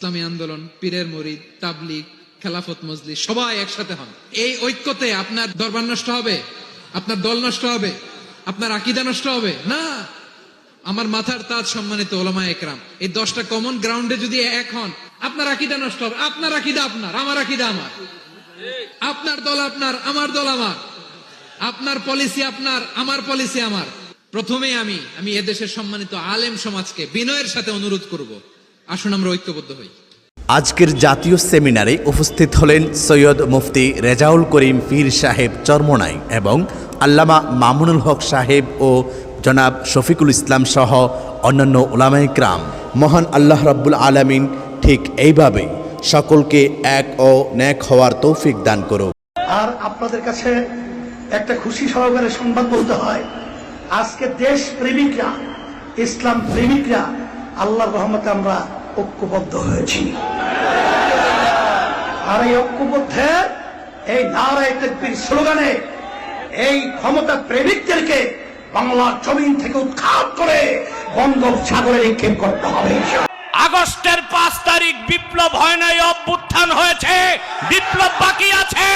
ইসলামী আন্দোলন, পীরের মরিদ, তাবলিগ, খেলাফত মজলি সবাই একসাথে হন। এই ঐক্যতে আপনার দরবার নষ্ট হবে, আপনার দল নষ্ট হবে, আপনার আকিদা নষ্ট হবে? না। আমার মাথার তাজ সম্মানিত ওলামা একরাম, এই দশটা কমন গ্রাউন্ডে যদি এক হন, আপনার আকিদা নষ্ট হবে, আপনার আকিদা আপনার, আমার আকিদা আমার। আপনার দল আপনার, আমার দল আমার। আপনার পলিসি আপনার, আমার পলিসি আমার। প্রথমে আমি আমি এদেশের সম্মানিত আলেম সমাজকে বিনয়ের সাথে অনুরোধ করব। আসুন আমরা ঐক্যবদ্ধ হই। আজকের জাতীয় সেমিনারে উপস্থিত হলেন সৈয়দ মুফতি রেজাউল করিম পীর সাহেব চরমনাই এবং আল্লামা মামুনুল হক সাহেব ও জনাব শফিকুল ইসলাম সহ অন্যান্য ওলামাইকরাম মহান আল্লাহ রাব্বুল আলামিন ঠিক এইভাবেই সকলকে এক ও ন্যাক হওয়ার তৌফিক দান করুক। আর আপনাদের কাছে একটা খুশি সহকারে সংবাদ বলতে হয় আজকে দেশ প্রেমিকরা ইসলাম প্রেমিকরা আল্লাহর রহমতে আমরা ঐক্যবদ্ধ হয়েছি। আর এই ঐক্যবদ্ধের এই নারায় তেকবীর স্লোগানে এই ক্ষমতা প্রেমিকদেরকে বাংলার জমিন থেকে উৎখাত করে বঙ্গোপসাগরে নিক্ষেপ করতে হবে। আগস্টের পাঁচ তারিখ বিপ্লব হয় নাই, অভ্যুত্থান হয়েছে, বিপ্লব বাকি আছে